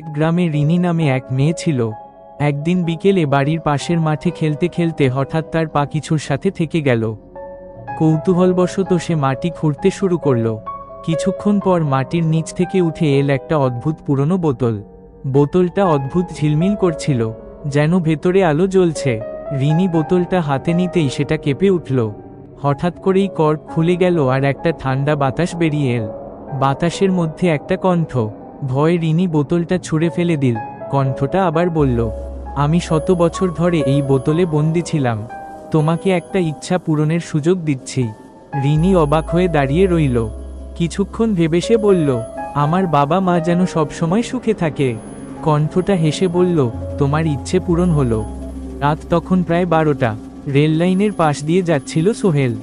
এক গ্রামে রিনি নামে এক মেয়ে ছিল। একদিন বিকেলে বাড়ির পাশের মাঠে খেলতে খেলতে হঠাৎ তার পা কিছুর সাথে থেকে গেল। কৌতূহলবশত সে মাটি খুঁড়তে শুরু করল। কিছুক্ষণ পর মাটির নিচ থেকে উঠে এল একটা অদ্ভুত পুরনো বোতল। বোতলটা অদ্ভুত ঝিলমিল করছিল, যেন ভেতরে আলো জ্বলছে। রিনি বোতলটা হাতে নিতেই সেটা কেঁপে উঠল। হঠাৎ করেই কর্ক খুলে গেল আর একটা ঠান্ডা বাতাস বেরিয়ে এল। বাতাসের মধ্যে একটা কণ্ঠ ভয়ে রিনি বোতলটা ছুঁড়ে ফেলে দিল। কণ্ঠটা আবার বলল, আমি শত বছর ধরে এই বোতলে বন্দি ছিলাম। তোমাকে একটা ইচ্ছা পূরণের সুযোগ দিচ্ছি। রিনি অবাক হয়ে দাঁড়িয়ে রইল। কিছুক্ষণ ভেবে সে বলল, আমার বাবা মা যেন সবসময় সুখে থাকে। কণ্ঠটা হেসে বলল, তোমার ইচ্ছে পূরণ হলো। রাত তখন প্রায় বারোটা। রেল লাইনের পাশ দিয়ে যাচ্ছিল সোহেল।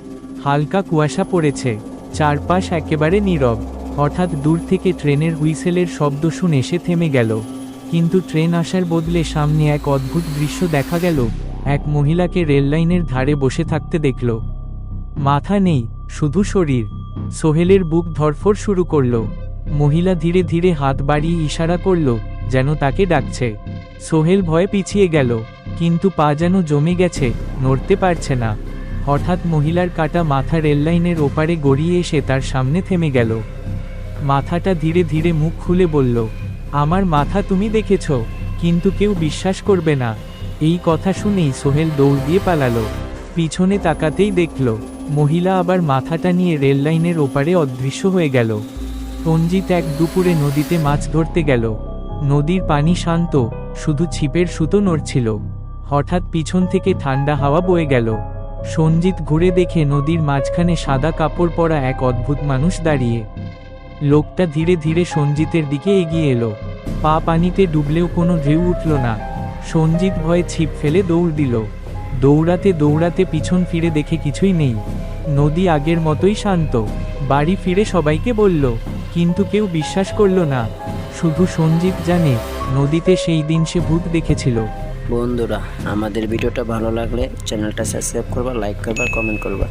হালকা কুয়াশা পড়েছে। চারপাশ একেবারে নীরব। হঠাৎ দূর থেকে ট্রেনের হুইসেলের শব্দ শুনে সে থেমে গেল। কিন্তু ট্রেন আসার বদলে সামনে এক অদ্ভুত দৃশ্য দেখা গেল। এক মহিলাকে রেললাইনের ধারে বসে থাকতে দেখল। মাথা নেই, শুধু শরীর। সোহেলের বুক ধরফর শুরু করল। মহিলা ধীরে ধীরে হাত বাড়িয়ে ইশারা করল, যেন তাকে ডাকছে। সোহেল ভয়ে পিছিয়ে গেল, কিন্তু পা যেন জমে গেছে, নড়তে পারছে না। হঠাৎ মহিলার কাটা মাথা রেললাইনের ওপারে গড়িয়ে এসে তার সামনে থেমে গেল। মাথাটা ধীরে ধীরে মুখ খুলে বলল, আমার মাথা তুমি দেখেছ, কিন্তু কেউ বিশ্বাস করবে না। এই কথা শুনেই সোহেল দৌড় দিয়ে পালালো। পিছনে তাকাতেই দেখল, মহিলা আবার মাথাটা নিয়ে রেললাইনের ওপারে অদৃশ্য হয়ে গেল। রঞ্জিত এক দুপুরে নদীতে মাছ ধরতে গেল। নদীর পানি শান্ত, শুধু ছিপের সুতো নড়ছিল। হঠাৎ পিছন থেকে ঠান্ডা হাওয়া বয়ে গেল। সঞ্জিত ঘুরে দেখে নদীর মাঝখানে সাদা কাপড় পরা এক অদ্ভুত মানুষ দাঁড়িয়ে। লোকটা ধীরে ধীরে সঞ্জিতের দিকে এগিয়ে এলো। পা পানিতে ডুবলেও কোনো ঢেউ উঠল না। সঞ্জিত ভয়ে ছিপ ফেলে দৌড় দিল। দৌড়াতে দৌড়াতে পিছন ফিরে দেখে কিছুই নেই। নদী আগের মতোই শান্ত। বাড়ি ফিরে সবাইকে বলল, কিন্তু কেউ বিশ্বাস করল না। শুধু সঞ্জিত জানে, নদীতে সেই দিন সে ভূত দেখেছিল। বন্ধুরা, আমাদের ভিডিওটা ভালো লাগলে চ্যানেলটা সাবস্ক্রাইব করবা, লাইক করবা, কমেন্ট করবা।